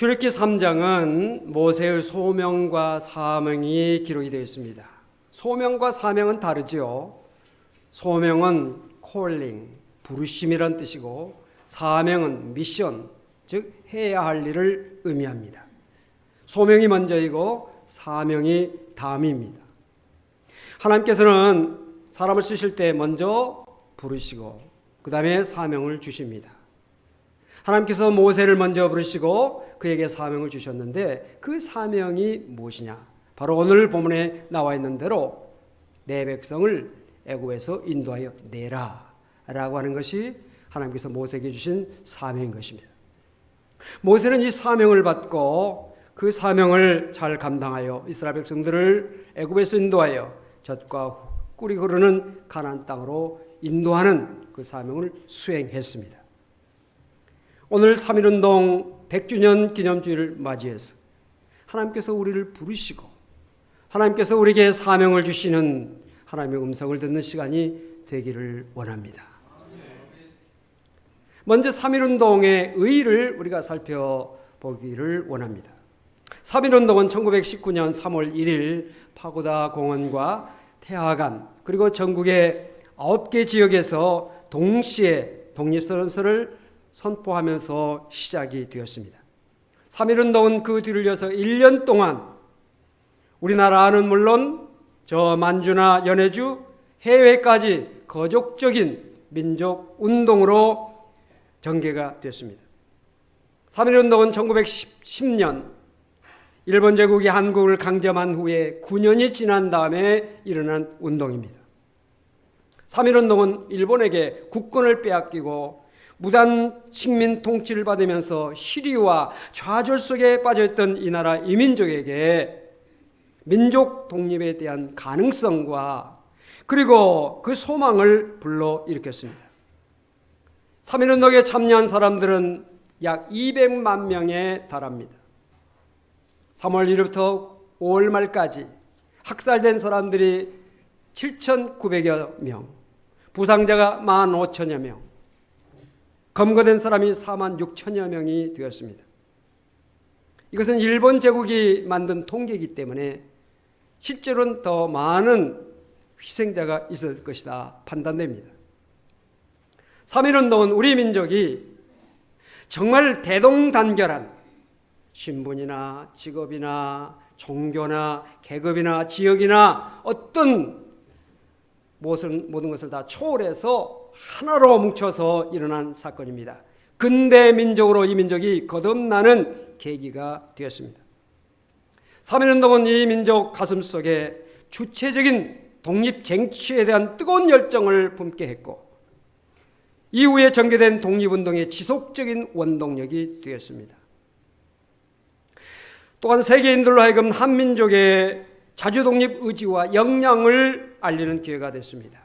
출애굽기 3장은 모세의 소명과 사명이 기록이 되어 있습니다. 소명과 사명은 다르지요. 소명은 콜링, 부르심이란 뜻이고 사명은 미션, 즉 해야 할 일을 의미합니다. 소명이 먼저이고 사명이 다음입니다. 하나님께서는 사람을 쓰실 때 먼저 부르시고 그 다음에 사명을 주십니다. 하나님께서 모세를 먼저 부르시고 그에게 사명을 주셨는데 그 사명이 무엇이냐? 바로 오늘 본문에 나와 있는 대로 내 백성을 애굽에서 인도하여 내라라고 하는 것이 하나님께서 모세에게 주신 사명인 것입니다. 모세는 이 사명을 받고 그 사명을 잘 감당하여 이스라엘 백성들을 애굽에서 인도하여 젖과 꿀이 흐르는 가나안 땅으로 인도하는 그 사명을 수행했습니다. 오늘 3.1운동 100주년 기념주의를 맞이해서 하나님께서 우리를 부르시고 하나님께서 우리에게 사명을 주시는 하나님의 음성을 듣는 시간이 되기를 원합니다. 먼저 3.1운동의 의의를 우리가 살펴보기를 원합니다. 3.1운동은 1919년 3월 1일 파고다 공원과 태화관 그리고 전국의 9개 지역에서 동시에 독립선언서를 선포하면서 시작이 되었습니다. 3.1운동은 그 뒤를 이어서 1년 동안 우리나라는 물론 저 만주나 연해주 해외까지 거족적인 민족 운동으로 전개가 됐습니다. 3.1운동은 1910년 일본 제국이 한국을 강점한 후에 9년이 지난 다음에 일어난 운동입니다. 3.1운동은 일본에게 국권을 빼앗기고 무단 식민 통치를 받으면서 시리와 좌절 속에 빠져있던 이 나라 이민족에게 민족 독립에 대한 가능성과 그리고 그 소망을 불러 일으켰습니다. 3.1운동에 참여한 사람들은 약 200만 명에 달합니다. 3월 1일부터 5월 말까지 학살된 사람들이 7,900여 명, 부상자가 15,000여 명, 검거된 사람이 4만 6천여 명이 되었습니다. 이것은 일본 제국이 만든 통계이기 때문에 실제로는 더 많은 희생자가 있었을 것이다 판단됩니다. 3.1운동은 우리 민족이 정말 대동단결한 신분이나 직업이나 종교나 계급이나 지역이나 어떤 모든, 것을 다 초월해서 하나로 뭉쳐서 일어난 사건입니다. 근대 민족으로 이 민족이 거듭나는 계기가 되었습니다. 3.1운동은 이 민족 가슴 속에 주체적인 독립 쟁취에 대한 뜨거운 열정을 품게 했고 이후에 전개된 독립운동의 지속적인 원동력이 되었습니다. 또한 세계인들로 하여금 한민족의 자주독립 의지와 역량을 알리는 기회가 됐습니다.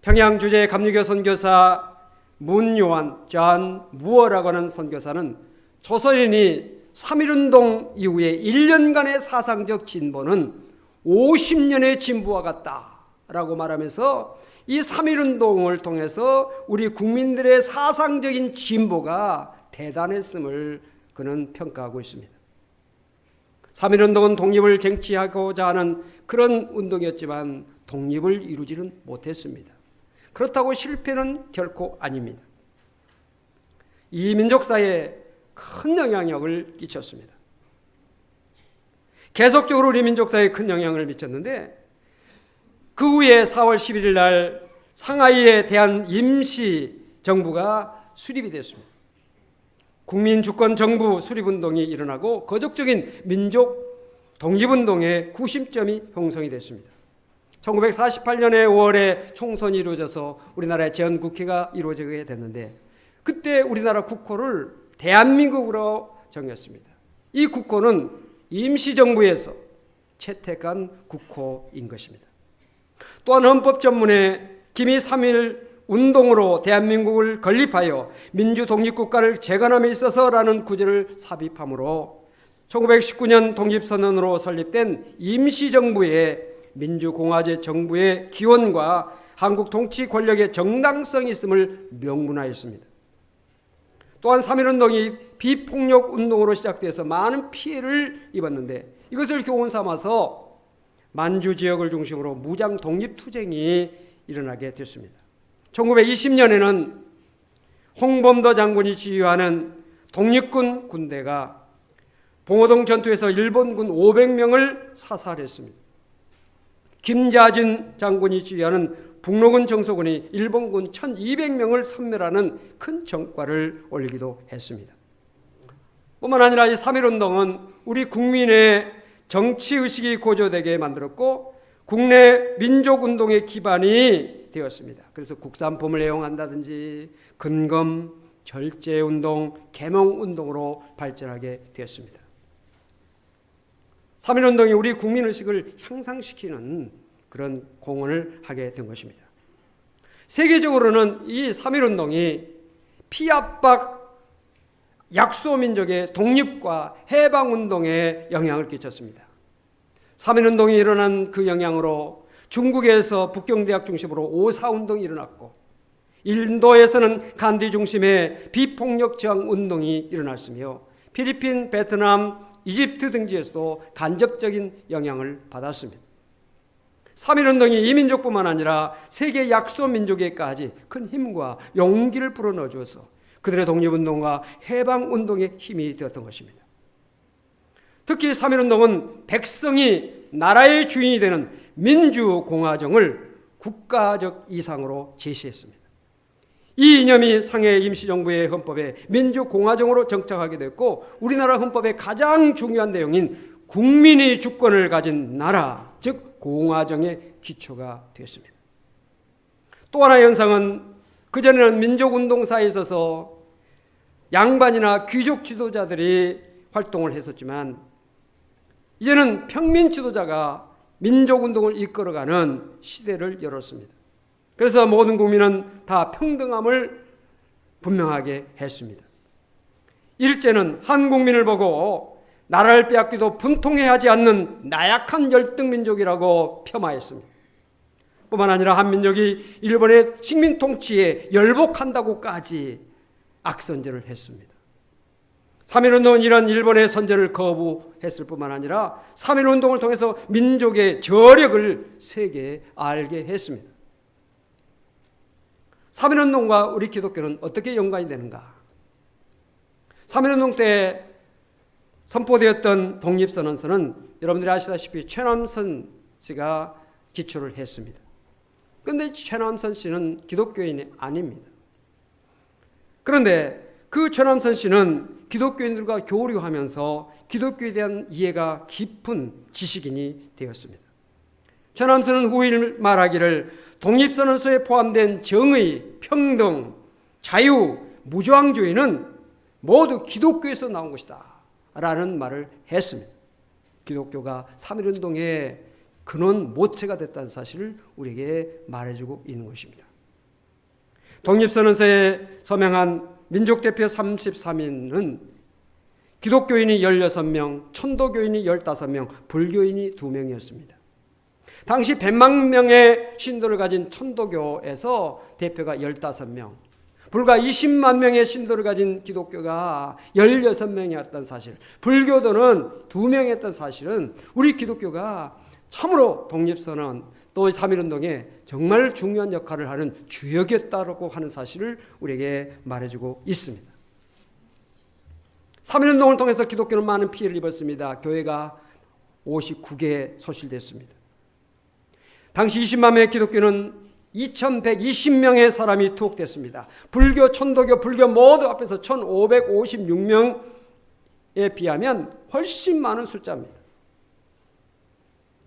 평양 주재 감리교 선교사 문요한 존 무어라고 하는 선교사는 조선인이 3.1운동 이후에 1년간의 사상적 진보는 50년의 진보와 같다라고 말하면서 이 3.1운동을 통해서 우리 국민들의 사상적인 진보가 대단했음을 그는 평가하고 있습니다. 3.1운동은 독립을 쟁취하고자 하는 그런 운동이었지만 독립을 이루지는 못했습니다. 그렇다고 실패는 결코 아닙니다. 이 민족사에 큰 영향력을 끼쳤습니다. 계속적으로 우리 민족사에 큰 영향을 미쳤는데 그 후에 4월 11일 날 상하이에 대한 임시 정부가 수립이 됐습니다. 국민 주권 정부 수립 운동이 일어나고 거적적인 민족 독립 운동의 구심점이 형성이 됐습니다. 1948년에 5월에 총선이 이루어져서 우리나라의 제헌국회가 이루어지게 됐는데 그때 우리나라 국호를 대한민국으로 정했습니다. 이 국호는 임시정부에서 채택한 국호인 것입니다. 또한 헌법 전문에 김이 3일 운동으로 대한민국을 건립하여 민주 독립국가를 재건함에 있어서라는 구절을 삽입함으로 1919년 독립선언으로 설립된 임시정부의 민주공화제 정부의 기원과 한국 통치 권력의 정당성이 있음을 명문화했습니다. 또한 3.1운동이 비폭력 운동으로 시작돼서 많은 피해를 입었는데 이것을 교훈 삼아서 만주 지역을 중심으로 무장 독립 투쟁이 일어나게 됐습니다. 1920년에는 홍범도 장군이 지휘하는 독립군 군대가 봉오동 전투에서 일본군 500명을 사살했습니다. 김자진 장군이 지휘하는 북로군 정소군이 일본군 1200명을 섬멸하는 큰 정과를 올리기도 했습니다. 뿐만 아니라 이 3.1운동은 우리 국민의 정치의식이 고조되게 만들었고 국내 민족운동의 기반이 되었습니다. 그래서 국산품을 애용한다든지 근검, 절제운동, 개몽운동으로 발전하게 되었습니다. 3.1운동이 우리 국민의식을 향상시키는 그런 공헌을 하게 된 것입니다. 세계적으로는 이 3.1운동이 피압박 약소민족의 독립과 해방운동에 영향을 끼쳤습니다. 3.1운동이 일어난 그 영향으로 중국에서 북경대학 중심으로 오사운동이 일어났고 인도에서는 간디 중심의 비폭력 저항 운동이 일어났으며 필리핀, 베트남, 이집트 등지에서도 간접적인 영향을 받았습니다. 3.1운동이 이민족뿐만 아니라 세계 약소 민족에까지 큰 힘과 용기를 불어넣어 주어서 그들의 독립운동과 해방운동의 힘이 되었던 것입니다. 특히 3.1운동은 백성이 나라의 주인이 되는 민주공화정을 국가적 이상으로 제시했습니다. 이 이념이 상해 임시정부의 헌법에 민주공화정으로 정착하게 됐고 우리나라 헌법의 가장 중요한 내용인 국민이 주권을 가진 나라, 즉 공화정의 기초가 되었습니다. 또 하나의 현상은 그전에는 민족운동사에 있어서 양반이나 귀족 지도자들이 활동을 했었지만 이제는 평민 지도자가 민족운동을 이끌어가는 시대를 열었습니다. 그래서 모든 국민은 다 평등함을 분명하게 했습니다. 일제는 한 국민을 보고 나라를 빼앗기도 분통해하지 않는 나약한 열등민족이라고 폄하했습니다. 뿐만 아니라 한민족이 일본의 식민 통치에 열복한다고까지 악선제를 했습니다. 3.1운동은 이런 일본의 선제를 거부했을 뿐만 아니라 3.1운동을 통해서 민족의 저력을 세계에 알게 했습니다. 3.1운동과 우리 기독교는 어떻게 연관이 되는가? 3.1운동 때 선포되었던 독립선언서는 여러분들이 아시다시피 최남선 씨가 기초를 했습니다. 그런데 최남선 씨는 기독교인이 아닙니다. 그런데 그 최남선 씨는 기독교인들과 교류하면서 기독교에 대한 이해가 깊은 지식인이 되었습니다. 최남선은 후일 말하기를 독립선언서에 포함된 정의, 평등, 자유, 무저항주의는 모두 기독교에서 나온 것이다. 라는 말을 했습니다. 기독교가 3.1운동의 근원 모체가 됐다는 사실을 우리에게 말해주고 있는 것입니다. 독립선언서에 서명한 민족대표 33인은 기독교인이 16명, 천도교인이 15명, 불교인이 2명이었습니다. 당시 100만 명의 신도를 가진 천도교에서 대표가 15명, 불과 20만 명의 신도를 가진 기독교가 16명이었던 사실, 불교도는 2명이었던 사실은 우리 기독교가 참으로 독립선언 또 3.1운동에 정말 중요한 역할을 하는 주역이었다고 하는 사실을 우리에게 말해주고 있습니다. 3.1운동을 통해서 기독교는 많은 피해를 입었습니다. 교회가 59개 소실됐습니다. 당시 20만 명의 기독교는 2120명의 사람이 투옥됐습니다. 불교, 천도교, 불교 모두 앞에서 1556명에 비하면 훨씬 많은 숫자입니다.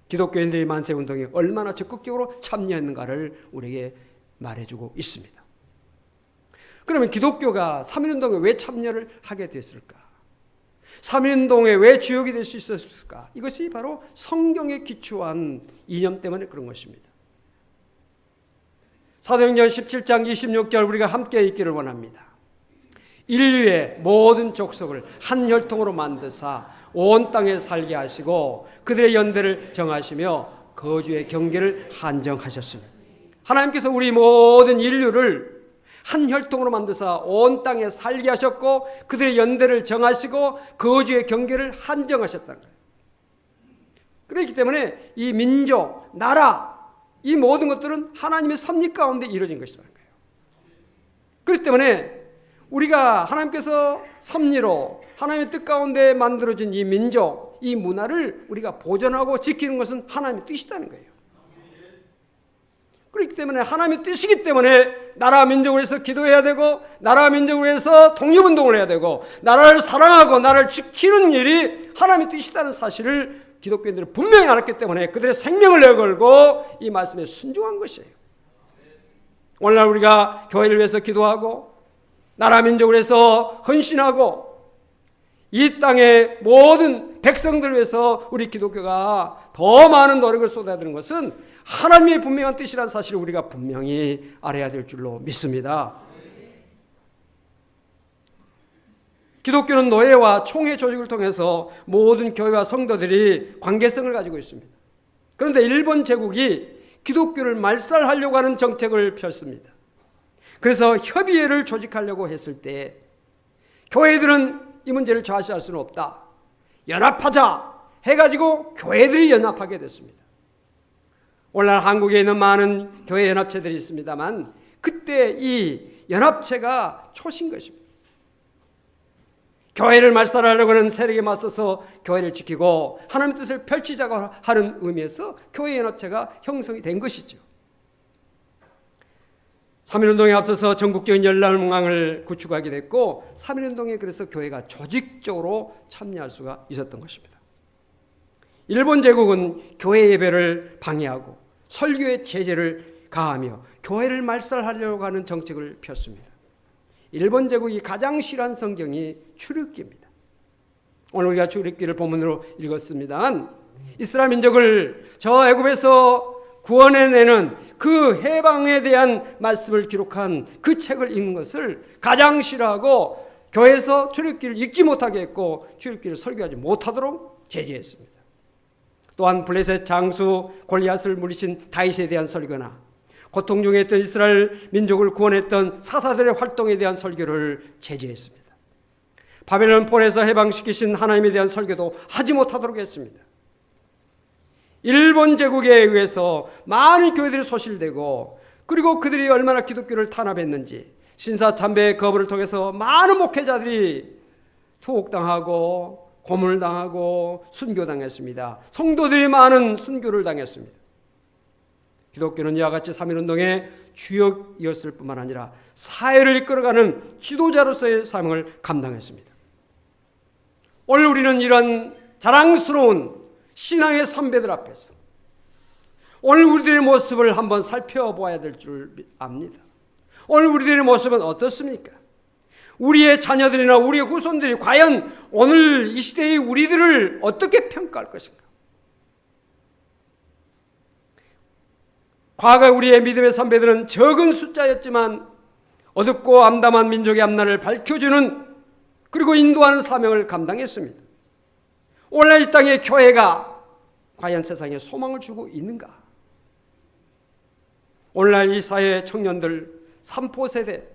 기독교인들이 만세 운동에 얼마나 적극적으로 참여했는가를 우리에게 말해주고 있습니다. 그러면 기독교가 3.1운동에 왜 참여를 하게 됐을까? 3.1운동에 왜 주역이 될 수 있었을까? 이것이 바로 성경에 기초한 이념 때문에 그런 것입니다. 사도행전 17장 26절 우리가 함께 있기를 원합니다. 인류의 모든 족속을 한 혈통으로 만드사 온 땅에 살게 하시고 그들의 연대를 정하시며 거주의 경계를 한정하셨습니다. 하나님께서 우리 모든 인류를 한 혈통으로 만드사 온 땅에 살게 하셨고 그들의 연대를 정하시고 거주의 경계를 한정하셨다는 거예요. 그렇기 때문에 이 민족, 나라, 이 모든 것들은 하나님의 섭리 가운데 이루어진 것이라는 거예요. 그렇기 때문에 우리가 하나님께서 섭리로 하나님의 뜻 가운데 만들어진 이 민족, 이 문화를 우리가 보존하고 지키는 것은 하나님의 뜻이라는 거예요. 그렇기 때문에 하나님의 뜻이기 때문에 나라 민족을 위해서 기도해야 되고 나라 민족을 위해서 독립운동을 해야 되고 나라를 사랑하고 나라를 지키는 일이 하나님의 뜻이라는 사실을 기독교인들은 분명히 알았기 때문에 그들의 생명을 내걸고 이 말씀에 순종한 것이에요. 오늘날 우리가 교회를 위해서 기도하고 나라 민족을 위해서 헌신하고 이 땅의 모든 백성들을 위해서 우리 기독교가 더 많은 노력을 쏟아야 되는 것은 하나님의 분명한 뜻이라는 사실을 우리가 분명히 알아야 될 줄로 믿습니다. 기독교는 노예와 총회 조직을 통해서 모든 교회와 성도들이 관계성을 가지고 있습니다. 그런데 일본 제국이 기독교를 말살하려고 하는 정책을 폈습니다. 그래서 협의회를 조직하려고 했을 때 교회들은 이 문제를 좌시할 수는 없다. 연합하자 해가지고 교회들이 연합하게 됐습니다. 오늘날 한국에 있는 많은 교회 연합체들이 있습니다만 그때 이 연합체가 초신 것입니다. 교회를 말살하려고 하는 세력에 맞서서 교회를 지키고 하나님의 뜻을 펼치자고 하는 의미에서 교회 연합체가 형성이 된 것이죠. 3.1운동에 앞서서 전국적인 열람망을 구축하게 됐고 3.1운동에 그래서 교회가 조직적으로 참여할 수가 있었던 것입니다. 일본 제국은 교회 예배를 방해하고 설교의 제재를 가하며 교회를 말살하려고 하는 정책을 폈습니다. 일본 제국이 가장 싫어한 성경이 출애굽기입니다. 오늘 우리가 출애굽기를 본문으로 읽었습니다만 이스라엘 민족을 저 애굽에서 구원해내는 그 해방에 대한 말씀을 기록한 그 책을 읽는 것을 가장 싫어하고 교회에서 출애굽기를 읽지 못하게 했고 출애굽기를 설교하지 못하도록 제재했습니다. 또한 블레셋 장수 골리앗을 물리친 다윗에 대한 설교나 고통 중에 있던 이스라엘 민족을 구원했던 사사들의 활동에 대한 설교를 제재했습니다. 바벨론 폴에서 해방시키신 하나님에 대한 설교도 하지 못하도록 했습니다. 일본 제국에 의해서 많은 교회들이 소실되고 그리고 그들이 얼마나 기독교를 탄압했는지 신사 참배의 거부를 통해서 많은 목회자들이 투옥당하고 고문당하고 순교당했습니다. 성도들이 많은 순교를 당했습니다. 기독교는 이와 같이 3.1운동의 주역이었을 뿐만 아니라 사회를 이끌어가는 지도자로서의 사명을 감당했습니다. 오늘 우리는 이런 자랑스러운 신앙의 선배들 앞에서 오늘 우리들의 모습을 한번 살펴보아야 될 줄 압니다. 오늘 우리들의 모습은 어떻습니까? 우리의 자녀들이나 우리의 후손들이 과연 오늘 이 시대의 우리들을 어떻게 평가할 것인가? 과거 우리의 믿음의 선배들은 적은 숫자였지만 어둡고 암담한 민족의 앞날을 밝혀주는 그리고 인도하는 사명을 감당했습니다. 오늘 이 땅의 교회가 과연 세상에 소망을 주고 있는가? 오늘날 이 사회 청년들 3포 세대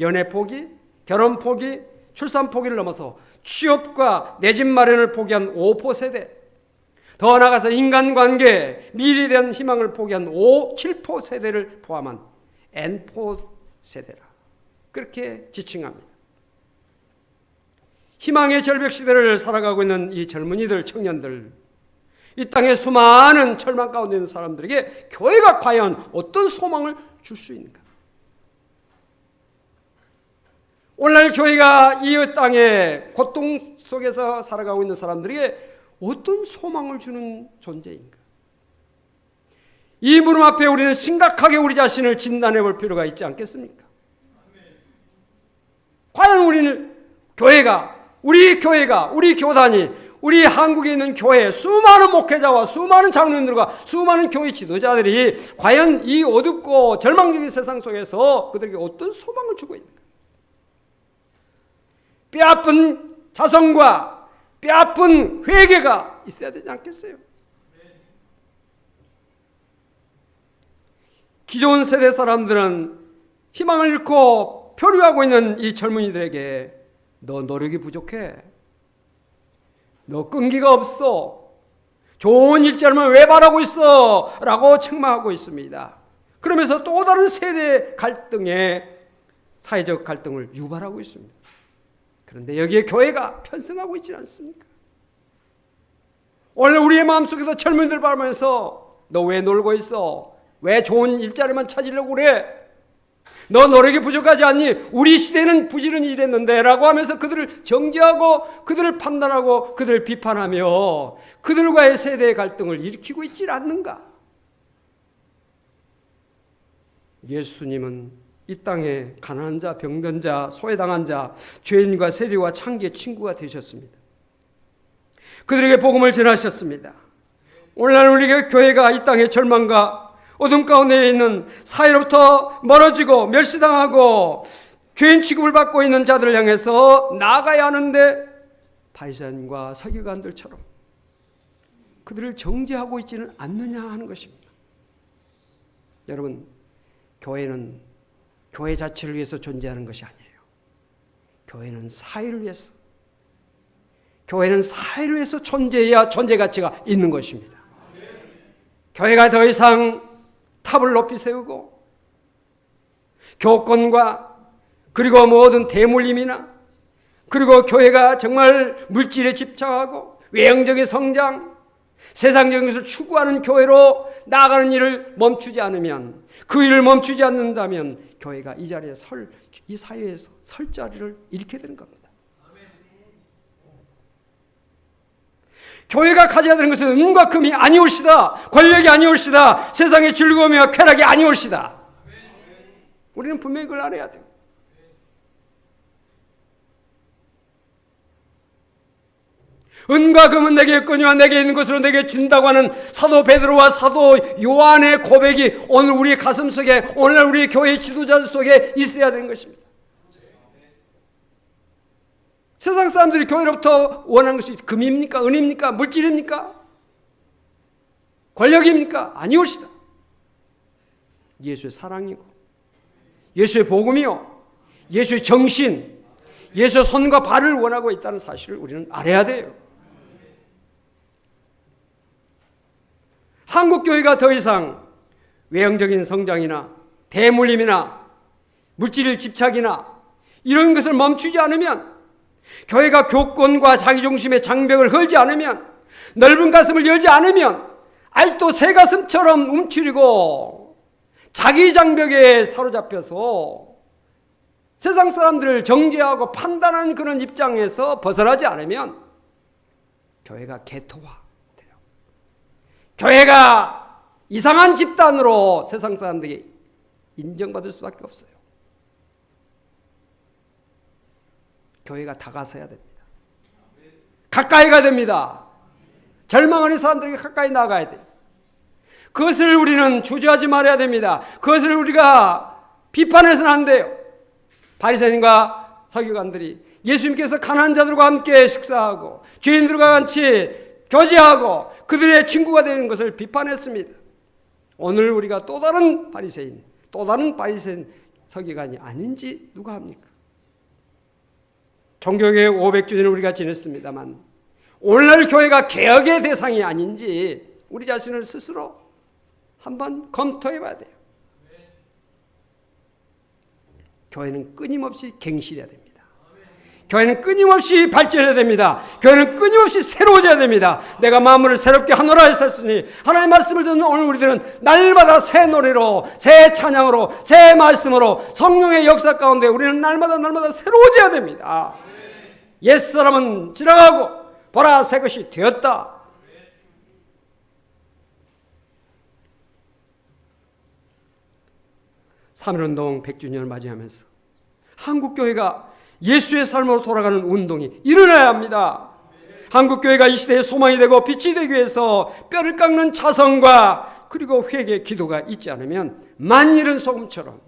연애 포기, 결혼 포기, 출산 포기를 넘어서 취업과 내 집 마련을 포기한 5포 세대 더 나아가서 인간관계, 미래에 대한 희망을 포기한 5, 7포 세대를 포함한 N포 세대라. 그렇게 지칭합니다. 희망의 절벽 시대를 살아가고 있는 이 젊은이들, 청년들, 이 땅의 수많은 절망 가운데 있는 사람들에게 교회가 과연 어떤 소망을 줄 수 있는가? 오늘날 교회가 이 땅의 고통 속에서 살아가고 있는 사람들에게 어떤 소망을 주는 존재인가? 이 물음 앞에 우리는 심각하게 우리 자신을 진단해 볼 필요가 있지 않겠습니까? 과연 우리는 교회가 우리 교회가 우리 교단이 우리 한국에 있는 교회 수많은 목회자와 수많은 장로님들과 수많은 교회 지도자들이 과연 이 어둡고 절망적인 세상 속에서 그들에게 어떤 소망을 주고 있는가? 뼈아픈 자성과 뼈아픈 회개가 있어야 되지 않겠어요? 기존 세대 사람들은 희망을 잃고 표류하고 있는 이 젊은이들에게 너 노력이 부족해. 너 끈기가 없어. 좋은 일자리만 왜 바라고 있어? 라고 책망하고 있습니다. 그러면서 또 다른 세대 갈등에 사회적 갈등을 유발하고 있습니다. 그런데 여기에 교회가 편승하고 있지 않습니까? 오늘 우리의 마음속에도 젊은이들 바라면서 너 왜 놀고 있어? 왜 좋은 일자리만 찾으려고 그래? 너 노력이 부족하지 않니? 우리 시대는 부지런히 일했는데 라고 하면서 그들을 정죄하고 그들을 판단하고 그들을 비판하며 그들과의 세대의 갈등을 일으키고 있지 않는가? 예수님은 이 땅에 가난한 자, 병든 자, 소외당한 자, 죄인과 세리와 창기의 친구가 되셨습니다. 그들에게 복음을 전하셨습니다. 오늘날 우리 교회가 이 땅의 절망과 어둠 가운데 있는 사회로부터 멀어지고 멸시당하고 죄인 취급을 받고 있는 자들을 향해서 나아가야 하는데 바리새인과 서기관들처럼 그들을 정죄하고 있지는 않느냐 하는 것입니다. 여러분, 교회는 교회 자체를 위해서 존재하는 것이 아니에요. 교회는 사회를 위해서 교회는 사회를 위해서 존재해야 존재 가치가 있는 것입니다. 교회가 더 이상 탑을 높이 세우고 교권과 그리고 모든 대물림이나 그리고 교회가 정말 물질에 집착하고 외형적인 성장, 세상적인 것을 추구하는 교회로 나아가는 일을 멈추지 않으면 그 일을 멈추지 않는다면 교회가 이 자리에 설, 이 사회에서 설 자리를 잃게 되는 겁니다. 교회가 가져야 되는 것은 은과 금이 아니올시다. 권력이 아니올시다. 세상의 즐거움이와 쾌락이 아니올시다. 우리는 분명히 그걸 알아야 돼요. 은과 금은 내게 있거니와 내게 있는 것으로 내게 준다고 하는 사도 베드로와 사도 요한의 고백이 오늘 우리 가슴 속에 오늘 우리 교회 지도자들 속에 있어야 되는 것입니다. 세상 사람들이 교회로부터 원하는 것이 금입니까? 은입니까? 물질입니까? 권력입니까? 아니올시다. 예수의 사랑이고, 예수의 복음이요, 예수의 정신, 예수의 손과 발을 원하고 있다는 사실을 우리는 알아야 돼요. 한국 교회가 더 이상 외형적인 성장이나 대물림이나 물질 집착이나 이런 것을 멈추지 않으면 교회가 교권과 자기중심의 장벽을 헐지 않으면 넓은 가슴을 열지 않으면 아직도 새 가슴처럼 움츠리고 자기 장벽에 사로잡혀서 세상 사람들을 정죄하고 판단하는 그런 입장에서 벗어나지 않으면 교회가 개토화. 교회가 이상한 집단으로 세상 사람들에게 인정받을 수밖에 없어요. 교회가 다가서야 됩니다. 가까이 가야 됩니다. 절망하는 사람들에게 가까이 나가야 돼요. 그것을 우리는 주저하지 말아야 됩니다. 그것을 우리가 비판해서는 안 돼요. 바리새인과 서기관들이 예수님께서 가난한 자들과 함께 식사하고 죄인들과 같이 교제하고 그들의 친구가 되는 것을 비판했습니다. 오늘 우리가 또 다른 바리새인, 또 다른 바리새인 서기관이 아닌지 누가 합니까? 종교개혁 500주년을 우리가 지냈습니다만 오늘날 교회가 개혁의 대상이 아닌지 우리 자신을 스스로 한번 검토해 봐야 돼요. 교회는 끊임없이 갱신해야 됩니다. 교회는 끊임없이 발전해야 됩니다. 교회는 끊임없이 새로워져야 됩니다. 내가 마음을 새롭게 하노라 했었으니 하나님의 말씀을 듣는 오늘 우리들은 날마다 새 노래로 새 찬양으로 새 말씀으로 성령의 역사 가운데 우리는 날마다 날마다 새로워져야 됩니다. 옛사람은 지나가고 보라 새 것이 되었다. 삼일운동 100주년을 맞이하면서 한국교회가 예수의 삶으로 돌아가는 운동이 일어나야 합니다. 한국교회가 이 시대의 소망이 되고 빛이 되기 위해서 뼈를 깎는 자성과 그리고 회개 기도가 있지 않으면 만일은 소금처럼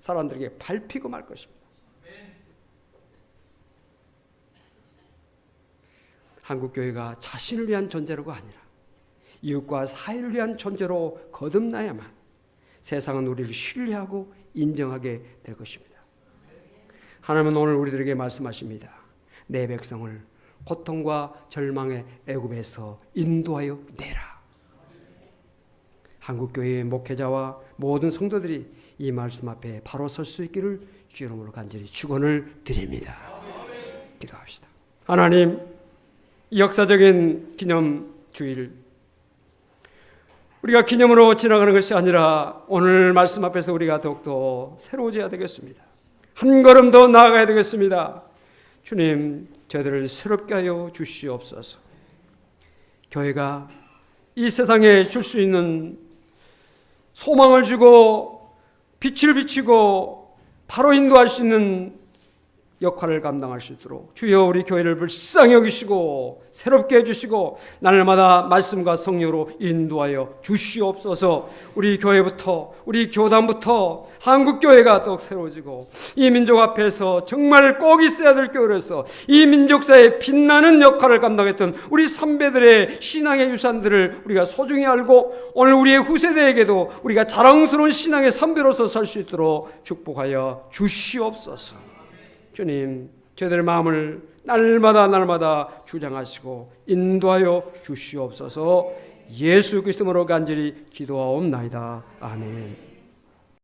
사람들에게 밟히고 말 것입니다. 한국교회가 자신을 위한 존재로가 아니라 이웃과 사회를 위한 존재로 거듭나야만 세상은 우리를 신뢰하고 인정하게 될 것입니다. 하나님은 오늘 우리들에게 말씀하십니다. 내 백성을 고통과 절망의 애굽에서 인도하여 내라. 한국 교회의 목회자와 모든 성도들이 이 말씀 앞에 바로 설 수 있기를 주 이름으로 간절히 축원을 드립니다. 기도합시다. 하나님, 이 역사적인 기념 주일 우리가 기념으로 지나가는 것이 아니라 오늘 말씀 앞에서 우리가 더욱더 새로워져야 되겠습니다. 한 걸음 더 나아가야 되겠습니다. 주님, 저희들을 새롭게 하여 주시옵소서. 교회가 이 세상에 줄 수 있는 소망을 주고 빛을 비치고 바로 인도할 수 있는 역할을 감당할 수 있도록 주여 우리 교회를 불쌍히 여기시고 새롭게 해주시고 날마다 말씀과 성령으로 인도하여 주시옵소서 우리 교회부터 우리 교단부터 한국교회가 더욱 새로워지고 이 민족 앞에서 정말 꼭 있어야 될 교회로서 이 민족사에 빛나는 역할을 감당했던 우리 선배들의 신앙의 유산들을 우리가 소중히 알고 오늘 우리의 후세대에게도 우리가 자랑스러운 신앙의 선배로서 설수 있도록 축복하여 주시옵소서. 주님, 저희들의 마음을 날마다 날마다 주장하시고 인도하여 주시옵소서. 예수 그리스도로 간절히 기도하옵나이다. 아멘.